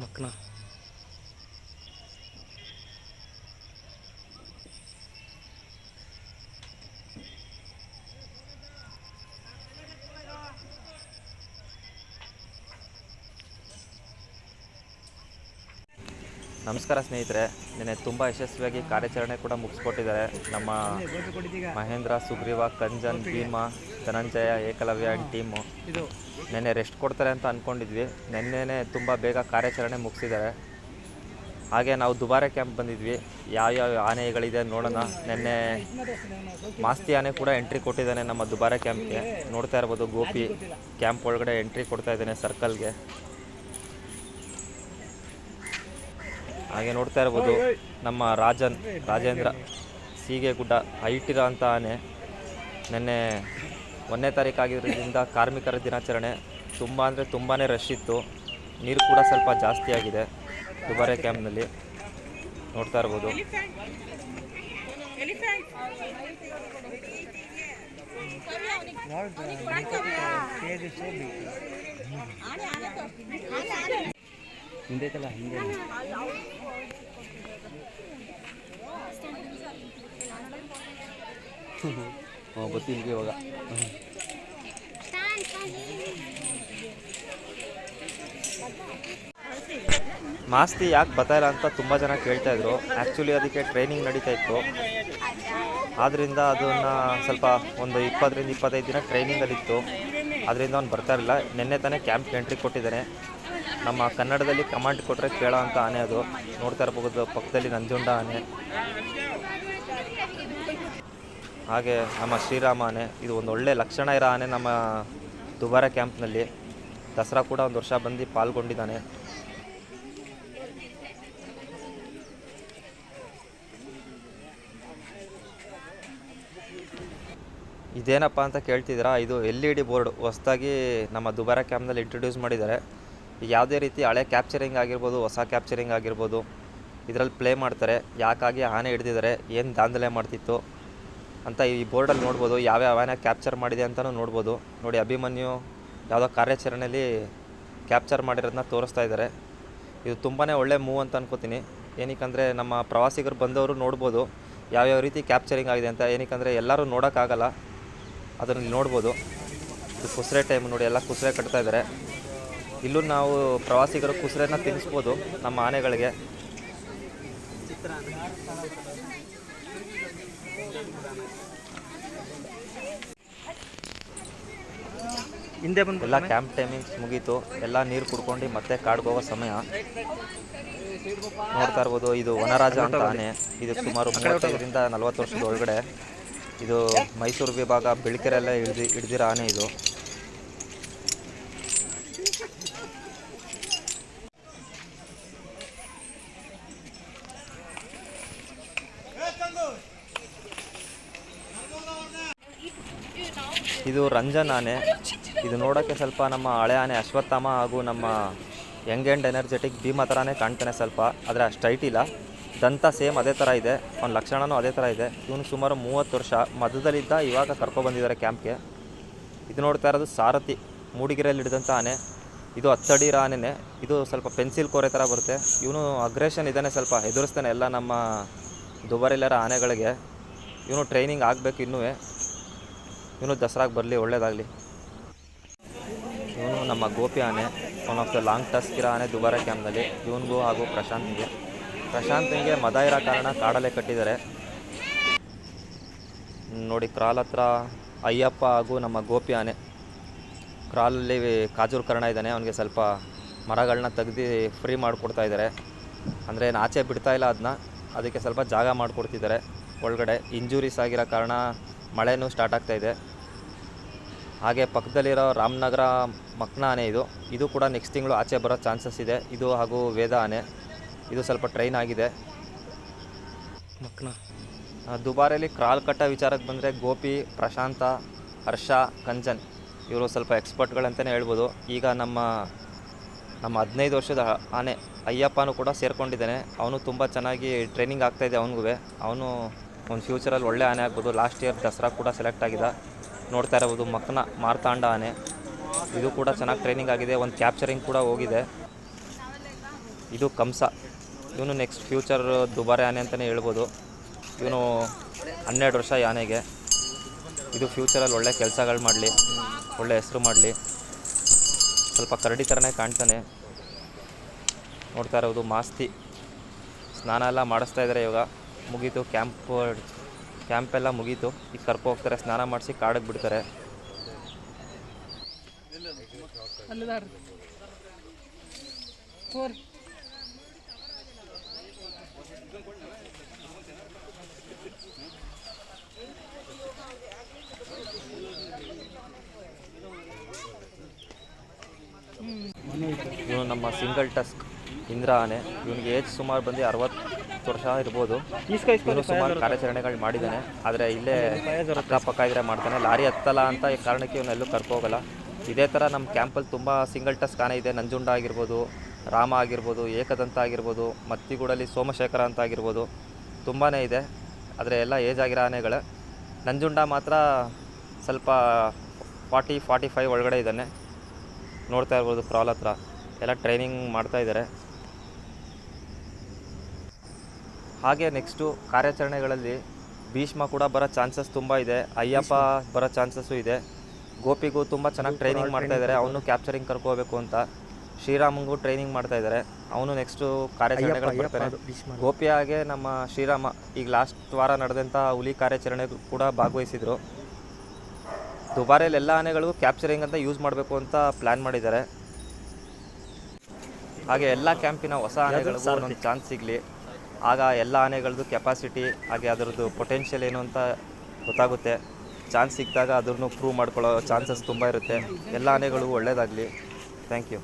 ಮಕ್ನ ನಮಸ್ಕಾರ ಸ್ನೇಹಿತರೆ, ನಿನ್ನೆ ತುಂಬ ಯಶಸ್ವಿಯಾಗಿ ಕಾರ್ಯಾಚರಣೆ ಕೂಡ ಮುಗಿಸ್ಕೊಟ್ಟಿದ್ದಾರೆ ನಮ್ಮ ಮಹೇಂದ್ರ, ಸುಗ್ರೀವ, ಕಂಜನ್, ಭೀಮಾ, ಧನಂಜಯ, ಏಕಲವ್ಯ ಟೀಮು ನೆನ್ನೆ ರೆಸ್ಟ್ ಕೊಡ್ತಾರೆ ಅಂತ ಅಂದ್ಕೊಂಡಿದ್ವಿ ನೆನ್ನೆನೇ ತುಂಬ ಬೇಗ ಕಾರ್ಯಾಚರಣೆ ಮುಗಿಸಿದ್ದಾರೆ. ಹಾಗೆ ನಾವು ದುಬಾರೆ ಕ್ಯಾಂಪ್ ಬಂದಿದ್ವಿ. ಯಾವ್ಯಾವ ಆನೆಗಳಿದೆ ನೋಡೋಣ. ನಿನ್ನೆ ಮಾಸ್ತಿ ಆನೆ ಕೂಡ ಎಂಟ್ರಿ ಕೊಟ್ಟಿದ್ದಾನೆ ನಮ್ಮ ದುಬಾರೆ ಕ್ಯಾಂಪ್ಗೆ ನೋಡ್ತಾ ಇರ್ಬೋದು ಗೋಪಿ ಕ್ಯಾಂಪ್ ಒಳಗಡೆ ಎಂಟ್ರಿ ಕೊಡ್ತಾ ಇದ್ದಾನೆ ಸರ್ಕಲ್ಗೆ ಹಾಗೆ ನೋಡ್ತಾ ಇರ್ಬೋದು ನಮ್ಮ ರಾಜನ್ ರಾಜೇಂದ್ರ ಸೀಗೆ ಗುಡ್ಡ ಹೈಟ್ ಇರೋ ಅಂಥ ಆನೆ ನಿನ್ನೆ ಒಂದನೇ ತಾರೀಕು ಆಗಿರೋದ್ರಿಂದ ಕಾರ್ಮಿಕರ ದಿನಾಚರಣೆ ತುಂಬ ಅಂದರೆ ತುಂಬಾ ರಶ್ ಇತ್ತು. ನೀರು ಕೂಡ ಸ್ವಲ್ಪ ಜಾಸ್ತಿ ಆಗಿದೆ ದುಬಾರೆ ಕ್ಯಾಂಪ್ನಲ್ಲಿ. ನೋಡ್ತಾ ಇರ್ಬೋದು. ಹಿಂದೈತಲ್ಲ, ಹಿಂದೆ. ಹ್ಞೂ ಇವಾಗ. ಮಾಸ್ತಿ ಯಾಕೆ ಬರ್ತಾಯಿಲ್ಲ ಅಂತ ತುಂಬ ಜನ ಕೇಳ್ತಾ ಇದ್ರು. ಆ್ಯಕ್ಚುಲಿ ಅದಕ್ಕೆ ಟ್ರೈನಿಂಗ್ ನಡೀತಾ ಇತ್ತು. ಆದ್ದರಿಂದ ಅದನ್ನು ಸ್ವಲ್ಪ ಒಂದು ಇಪ್ಪತ್ತರಿಂದ ಇಪ್ಪತ್ತೈದು ದಿನ ಟ್ರೈನಿಂಗಲ್ಲಿತ್ತು ಅದರಿಂದ ಅವ್ನು ಬರ್ತಾ ಇರಲಿಲ್ಲ. ನಿನ್ನೆ ತಾನೇ ಕ್ಯಾಂಪ್ ಎಂಟ್ರಿ ಕೊಟ್ಟಿದ್ದಾನೆ. ನಮ್ಮ ಕನ್ನಡದಲ್ಲಿ ಕಮಾಂಡ್ ಕೊಟ್ಟರೆ ಕೇಳೋ ಅಂತ ಆನೆ ಅದು. ನೋಡ್ತಾ ಇರಬಹುದು ಪಕ್ಕದಲ್ಲಿ ನಂಜುಂಡ ಆನೆ. ಹಾಗೆ ನಮ್ಮ ಶ್ರೀರಾಮ ಆನೆ, ಇದು ಒಂದು ಒಳ್ಳೆ ಲಕ್ಷಣ ಇರೋ ಆನೆ ನಮ್ಮ ದುಬಾರ ಕ್ಯಾಂಪ್ನಲ್ಲಿ. ದಸರಾ ಕೂಡ ಒಂದು ವರ್ಷ ಬಂದು ಪಾಲ್ಗೊಂಡಿದ್ದಾನೆ. ಇದೇನಪ್ಪ ಅಂತ ಕೇಳ್ತಿದ್ದೀರಾ? ಇದು ಎಲ್ ಇ ಡಿ ಬೋರ್ಡ್. ಹೊಸ್ದಾಗಿ ನಮ್ಮ ದುಬಾರ ಕ್ಯಾಂಪ್ನಲ್ಲಿ ಇಂಟ್ರೊಡ್ಯೂಸ್ ಮಾಡಿದ್ದಾರೆ. ಈಗ ಯಾವುದೇ ರೀತಿ ಹಳೆ ಕ್ಯಾಪ್ಚರಿಂಗ್ ಆಗಿರ್ಬೋದು, ಹೊಸ ಕ್ಯಾಪ್ಚರಿಂಗ್ ಆಗಿರ್ಬೋದು, ಇದರಲ್ಲಿ ಪ್ಲೇ ಮಾಡ್ತಾರೆ. ಯಾಕಾಗಿ ಆನೆ ಹಿಡ್ದಿದ್ದಾರೆ, ಏನು ದಾಂಧಲೆ ಮಾಡ್ತಿತ್ತು ಅಂತ ಈ ಬೋರ್ಡಲ್ಲಿ ನೋಡ್ಬೋದು. ಯಾವ್ಯಾವ ಆನೆ ಕ್ಯಾಪ್ಚರ್ ಮಾಡಿದೆ ಅಂತಲೂ ನೋಡ್ಬೋದು. ನೋಡಿ, ಅಭಿಮನ್ಯು ಯಾವುದೋ ಕಾರ್ಯಾಚರಣೆಯಲ್ಲಿ ಕ್ಯಾಪ್ಚರ್ ಮಾಡಿರೋದನ್ನ ತೋರಿಸ್ತಾ ಇದ್ದಾರೆ. ಇದು ತುಂಬಾ ಒಳ್ಳೆ ಮೂವ್ ಅಂತ ಅನ್ಕೋತೀನಿ. ಏನಕ್ಕಂದರೆ, ನಮ್ಮ ಪ್ರವಾಸಿಗರು ಬಂದವರು ನೋಡ್ಬೋದು. ಯಾವ್ಯಾವ ರೀತಿ ಕ್ಯಾಪ್ಚರಿಂಗ್ ಆಗಿದೆ ಅಂತ. ಏನಕ್ಕಂದರೆ, ಎಲ್ಲರೂ ನೋಡೋಕ್ಕಾಗಲ್ಲ. ಅದನ್ನು ನೋಡ್ಬೋದು. ಇದು ಕುಸ್ರೆ ಟೈಮ್ ನೋಡಿ, ಎಲ್ಲ ಕುಸ್ರೆ ಕಟ್ತಾ ಇದ್ದಾರೆ. ಇಲ್ಲೂ ನಾವು ಪ್ರವಾಸಿಗರು ಕುಸಿರನ್ನ ತಿನ್ನಿಸ್ಬೋದು ನಮ್ಮ ಆನೆಗಳಿಗೆ. ಹಿಂದೆ ಬಂದು ಎಲ್ಲ ಕ್ಯಾಂಪ್ ಟೈಮಿಂಗ್ಸ್ ಮುಗೀತು. ಎಲ್ಲ ನೀರು ಕುಡ್ಕೊಂಡು ಮತ್ತೆ ಕಾಡ್ಗೆ ಹೋಗೋ ಸಮಯ. ನೋಡ್ತಾ ಇರ್ಬೋದು ಇದು ವನರಾಜ ಅಂತ ಆನೆ. ಇದು ಸುಮಾರು ಮೂವತ್ತೈದರಿಂದ ನಲವತ್ತು ವರ್ಷದ ಒಳಗಡೆ. ಇದು ಮೈಸೂರು ವಿಭಾಗ ಬೆಳಕೆರೆಲ್ಲ ಹಿಡ್ದಿ ಹಿಡ್ದಿರೋ ಆನೆ ಇದು. ಇದು ರಂಜನ್ ಆನೆ. ಇದು ನೋಡೋಕ್ಕೆ ಸ್ವಲ್ಪ ನಮ್ಮ ಹಳೆ ಆನೆ ಅಶ್ವತ್ಥಾಮ ಹಾಗೂ ನಮ್ಮ ಯಂಗ್ ಆ್ಯಂಡ್ ಎನರ್ಜೆಟಿಕ್ ಭೀಮ ಥರನೇ ಕಾಣ್ತಾನೆ ಸ್ವಲ್ಪ, ಆದರೆ ಅಷ್ಟು ಇಲ್ಲ. ದಂತ ಸೇಮ್ ಅದೇ ಥರ ಇದೆ ಅವ್ನ ಲಕ್ಷಣವೂ ಅದೇ ಥರ ಇದೆ. ಇವನು ಸುಮಾರು ಮೂವತ್ತು ವರ್ಷ ಮಧ್ಯದಲ್ಲಿದ್ದ ಇವಾಗ ಕರ್ಕೊಬಂದಿದ್ದಾರೆ ಕ್ಯಾಂಪ್ಗೆ ಇದು ನೋಡ್ತಾ ಇರೋದು ಸಾರಥಿ, ಮೂಡಿಗೆರೆಯಲ್ಲಿ ಹಿಡಿದಂಥ ಆನೆ. ಇದು ಹತ್ತಡಿ ಇರೋ ಆನೆನೇ. ಇದು ಸ್ವಲ್ಪ ಪೆನ್ಸಿಲ್ ಕೋರೆ ಥರ ಬರುತ್ತೆ. ಇವನು ಅಗ್ರೆಷನ್ ಇದ್ದಾನೆ ಸ್ವಲ್ಪ ಎದುರಿಸ್ತಾನೆ ಎಲ್ಲ ನಮ್ಮ ದುಬಾರಿಲ್ಲರ ಆನೆಗಳಿಗೆ. ಇವನು ಟ್ರೈನಿಂಗ್ ಆಗಬೇಕು ಇನ್ನೂ ಇವನು ದಸರಾಗೆ ಬರಲಿ, ಒಳ್ಳೇದಾಗಲಿ. ಇವನು ನಮ್ಮ ಗೋಪಿ ಆನೆ one of the long tusk ಇರೋ ಆನೆ ದುಬಾರ ಕ್ಯಾಂಪ್ನಲ್ಲಿ ಇವನಿಗೂ ಹಾಗೂ ಪ್ರಶಾಂತ್ಗೆ. ಪ್ರಶಾಂತ್ಗೆ ಮದ ಇರೋ ಕಾರಣ ಕಾಡಲ್ಲೇ ಕಟ್ಟಿದ್ದಾರೆ. ನೋಡಿ, ಕ್ರಾಲ್ ಹತ್ರ ಅಯ್ಯಪ್ಪ ಹಾಗೂ ನಮ್ಮ ಗೋಪಿ ಆನೆ. ಕ್ರಾಲಲ್ಲಿ ಕಾಜೂರು ಕರ್ಣ ಇದ್ದಾನೆ, ಅವನಿಗೆ ಸ್ವಲ್ಪ ಮರಗಳನ್ನ ತೆಗ್ದು ಫ್ರೀ ಮಾಡಿಕೊಡ್ತಾ ಇದ್ದಾರೆ. ಅಂದರೆ ಏನು ಆಚೆ ಬಿಡ್ತಾ ಇಲ್ಲ ಅದನ್ನ ಅದಕ್ಕೆ ಸ್ವಲ್ಪ ಜಾಗ ಮಾಡಿಕೊಡ್ತಿದ್ದಾರೆ ಒಳಗಡೆ. ಇಂಜುರೀಸ್ ಆಗಿರೋ ಕಾರಣ ಮಳೆನೂ ಸ್ಟಾರ್ಟ್ ಆಗ್ತಾ ಇದೆ. ಹಾಗೆ ಪಕ್ಕದಲ್ಲಿರೋ ರಾಮನಗರ ಮಕ್ನ ಆನೆ ಇದು. ಇದು ಕೂಡ ನೆಕ್ಸ್ಟ್ ತಿಂಗಳು ಆಚೆ ಬರೋ ಚಾನ್ಸಸ್ ಇದೆ. ಇದು ಹಾಗೂ ವೇದ ಆನೆ. ಇದು ಸ್ವಲ್ಪ ಟ್ರೈನ್ ಆಗಿದೆ. ಮಕ್ನ. ದುಬಾರಿಯಲ್ಲಿ ಕ್ರಾಲ್ ಕಟ್ಟ ವಿಚಾರಕ್ಕೆ ಬಂದರೆ ಗೋಪಿ ಪ್ರಶಾಂತ ಹರ್ಷ ಕಂಚನ್ ಇವರು ಸ್ವಲ್ಪ ಎಕ್ಸ್ಪರ್ಟ್ಗಳಂತಲೇ ಹೇಳ್ಬೋದು. ಈಗ ನಮ್ಮ ನಮ್ಮ ಹದಿನೈದು ವರ್ಷದ ಆನೆ ಅಯ್ಯಪ್ಪನೂ ಕೂಡ ಸೇರಿಕೊಂಡಿದ್ದಾನೆ. ಅವನು ತುಂಬ ಚೆನ್ನಾಗಿ ಟ್ರೈನಿಂಗ್ ಆಗ್ತಾಯಿದೆ ಅವನಿಗೂ ಅವನು ಒಂದು ಫ್ಯೂಚರಲ್ಲಿ ಒಳ್ಳೆ ಆನೆ ಆಗ್ಬೋದು. ಲಾಸ್ಟ್ ಇಯರ್ ದಸರಾ ಕೂಡ ಸೆಲೆಕ್ಟ್ ಆಗಿದೆ. ನೋಡ್ತಾ ಇರಬಹುದು ಮಕ್ನ ಮಾರ್ತಾಂಡ ಆನೆ. ಇದು ಕೂಡ ಚೆನ್ನಾಗಿ ಟ್ರೈನಿಂಗ್ ಆಗಿದೆ. ಒಂದು ಕ್ಯಾಪ್ಚರಿಂಗ್ ಕೂಡ ಹೋಗಿದೆ. ಇದು ಕಂಸ. ಇವನು ನೆಕ್ಸ್ಟ್ ಫ್ಯೂಚರ್ ದುಬಾರಿ ಆನೆ ಅಂತಲೇ ಹೇಳ್ಬೋದು. ಇವನು ಹನ್ನೆರಡು ವರ್ಷ ಆನೆಗೆ. ಇದು ಫ್ಯೂಚರಲ್ಲಿ ಒಳ್ಳೆ ಕೆಲಸಗಳು ಮಾಡಲಿ, ಒಳ್ಳೆ ಹೆಸರು ಮಾಡಲಿ. ಸ್ವಲ್ಪ ಕರಡಿ ಥರನೇ ಕಾಣ್ತಾನೆ. ನೋಡ್ತಾ ಇರೋದು ಮಾಸ್ತಿ. ಸ್ನಾನ ಎಲ್ಲ ಮಾಡಿಸ್ತಾ ಇದ್ದಾರೆ ಇವಾಗ. ಮುಗೀತು ಕ್ಯಾಂಪ್ ಕ್ಯಾಂಪ್ ಎಲ್ಲ ಮುಗೀತು. ಈಗ ಕರ್ಕೊ ಹೋಗ್ತಾರೆ ಸ್ನಾನ ಮಾಡಿಸಿ ಕಾಡಕ್ಕೆ ಬಿಡ್ತಾರೆ. ಇವನು ನಮ್ಮ ಸಿಂಗಲ್ ಟಸ್ಕ್ ಇಂದ್ರ ಆನೆ ಇವನಿಗೆ ಏಜ್ ಸುಮಾರು ಬಂದು ಅರವತ್ತು ವರ್ಷ ಇರ್ಬೋದು ಇವನು ಸುಮಾರು ಕಾರ್ಯಾಚರಣೆಗಳು ಮಾಡಿದ್ದಾನೆ. ಆದರೆ ಇಲ್ಲೇ ಅಕ್ಕಪಕ್ಕ ಇದ್ರೆ ಮಾಡ್ತಾನೆ. ಲಾರಿ ಹತ್ತಲ್ಲ ಅಂತ ಈ ಕಾರಣಕ್ಕೆ ಇವನ್ನೆಲ್ಲೂ ಕರ್ಕೋಗಲ್ಲ ಇದೇ ಥರ ನಮ್ಮ ಕ್ಯಾಂಪಲ್ಲಿ ತುಂಬ ಸಿಂಗಲ್ ಟಸ್ ಕಾನೇ ಇದೆ. ನಂಜುಂಡ ಆಗಿರ್ಬೋದು ರಾಮ ಆಗಿರ್ಬೋದು ಏಕದಂತ ಆಗಿರ್ಬೋದು ಮತ್ತಿಗೂಡಲ್ಲಿ ಸೋಮಶೇಖರ ಅಂತ ಆಗಿರ್ಬೋದು ತುಂಬಾ ಇದೆ. ಆದರೆ ಎಲ್ಲ ಏಜ್ ಆಗಿರೋ ಆನೆಗಳೇ. ನಂಜುಂಡ ಮಾತ್ರ ಸ್ವಲ್ಪ ಫಾರ್ಟಿ ಫಾರ್ಟಿ ಫೈವ್ ಒಳಗಡೆ ಇದ್ದಾನೆ. ನೋಡ್ತಾ ಇರ್ಬೋದು ಪ್ರಾಲ್ ಹತ್ರ. ಎಲ್ಲ ಟ್ರೈನಿಂಗ್ ಮಾಡ್ತಾ ಇದ್ದಾರೆ. ಹಾಗೆ ನೆಕ್ಸ್ಟು ಕಾರ್ಯಾಚರಣೆಗಳಲ್ಲಿ ಭೀಷ್ಮ ಕೂಡ ಬರೋ ಚಾನ್ಸಸ್ ತುಂಬ ಇದೆ. ಅಯ್ಯಪ್ಪ ಬರೋ ಚಾನ್ಸಸ್ಸು ಇದೆ. ಗೋಪಿಗೂ ತುಂಬ ಚೆನ್ನಾಗಿ ಟ್ರೈನಿಂಗ್ ಮಾಡ್ತಾ ಇದ್ದಾರೆ ಅವನು ಕ್ಯಾಪ್ಚರಿಂಗ್ ಕರ್ಕೋಬೇಕು ಅಂತ. ಶ್ರೀರಾಮಂಗೂ ಟ್ರೈನಿಂಗ್ ಮಾಡ್ತಾ ಇದ್ದಾರೆ ಅವನು ನೆಕ್ಸ್ಟು ಕಾರ್ಯಾಚರಣೆಗಳು ಬರ್ತಾನೆ ಗೋಪಿ ಹಾಗೆ ನಮ್ಮ ಶ್ರೀರಾಮ ಈಗ ಲಾಸ್ಟ್ ವಾರ ನಡೆದಂಥ ಹುಲಿ ಕಾರ್ಯಾಚರಣೆ ಕೂಡ ಭಾಗವಹಿಸಿದರು. ದುಬಾರಿಯಲ್ಲಿ ಎಲ್ಲ ಆನೆಗಳಿಗೂ ಕ್ಯಾಪ್ಚರಿಂಗ್ ಅಂತ ಯೂಸ್ ಮಾಡಬೇಕು ಅಂತ ಪ್ಲ್ಯಾನ್ ಮಾಡಿದ್ದಾರೆ. ಹಾಗೆ ಎಲ್ಲ ಕ್ಯಾಂಪಿನ ಹೊಸ ಆನೆಗಳಿಗೂ ಒಂದು ಚಾನ್ಸ್ ಸಿಗಲಿ. ಆಗ ಎಲ್ಲ ಆನೆಗಳದ್ದು ಕೆಪಾಸಿಟಿ ಹಾಗೆ ಅದರದ್ದು ಪೊಟೆನ್ಷಿಯಲ್ ಏನು ಅಂತ ಗೊತ್ತಾಗುತ್ತೆ. ಚಾನ್ಸ್ ಸಿಕ್ಕಿದಾಗ ಅದನ್ನು ಪ್ರೂವ್ ಮಾಡ್ಕೊಳ್ಳೋ ಚಾನ್ಸಸ್ ತುಂಬ ಇರುತ್ತೆ. ಎಲ್ಲ ಆನೆಗಳು ಒಳ್ಳೆಯದಾಗಲಿ ಥ್ಯಾಂಕ್ ಯು